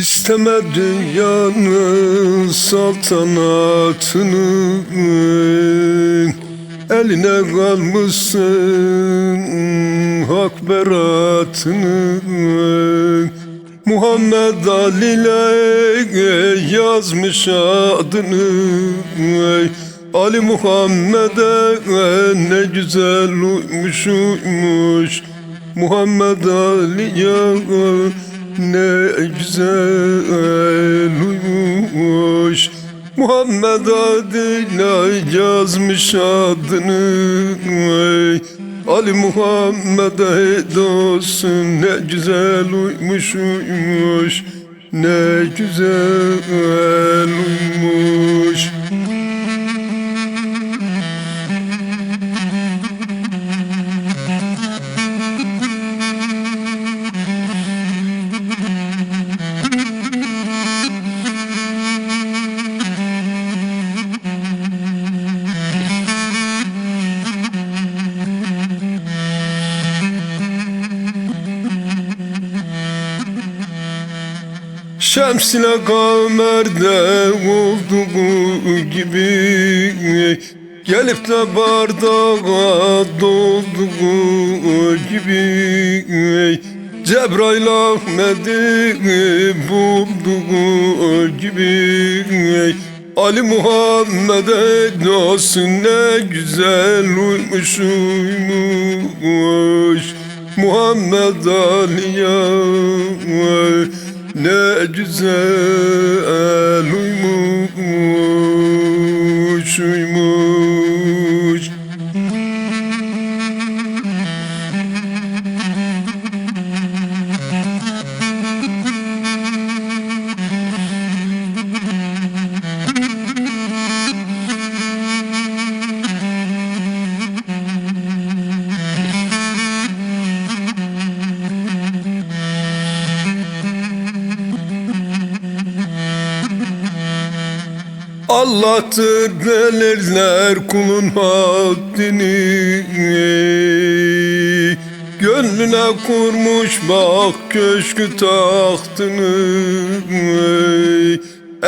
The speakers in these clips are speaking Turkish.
İsteme dünyanın saltanatını Eline kalmışsın hak beratını Muhammed Ali'yle yazmış adını. Ali Muhammed'e ne güzel uymuş uymuş Muhammed Ali'ye ne güzel uymuş. Muhammed adıyla yazmış adını. Ali Muhammed'e olsun ne güzel uymuş uymuş. Ne güzel uymuş Şems ile kamerde olduğu gibi. Gelip de bardağa dolduğu gibi. Cebrail Ahmet'i bulduğu gibi. Ali Muhammed'e olsun ne güzel uymuş uymuş Muhammed Ali'ye ne güzel uymuş uymuş Allah'tır belirler kulun haddini. Gönlüne kurmuş bak köşkü tahtını.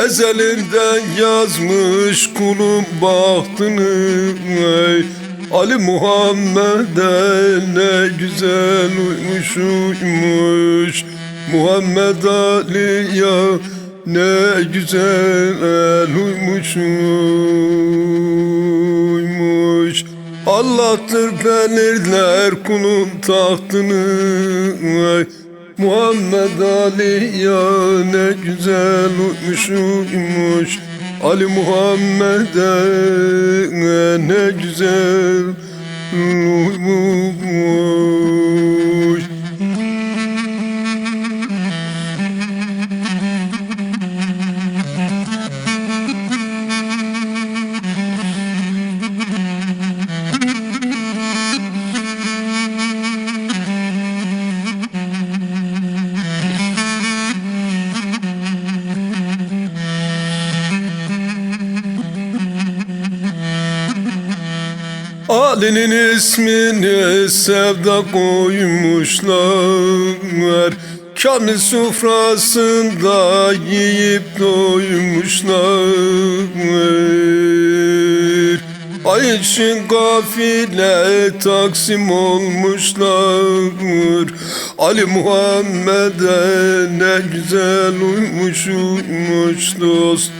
Ezelinden yazmış kulun bahtını. Ali Muhammed'e ne güzel uymuş uymuş Muhammed Ali'ye ne güzel uymuş uymuş Allah'tır belirler kulun tahtını. Muhammed Ali ya ne güzel uymuş uymuş. Ali Muhammed'e ne güzel uymuş Ali'nin ismini sevda koymuşlar. Kamil sofrasında yiyip doymuşlar. Ay için gafile taksim olmuşlar. Ali Muhammed'e ne güzel uymuş uymuş dost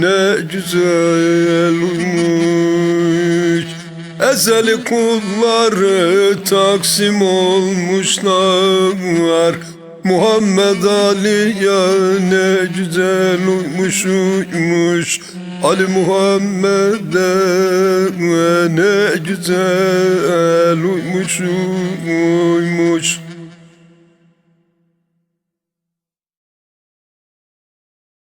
Ne güzel uymuş Ezeli kulları taksim olmuşlar. Muhammed Ali'ye ne güzel uymuş uymuş Ali Muhammed'e ne güzel uymuş uymuş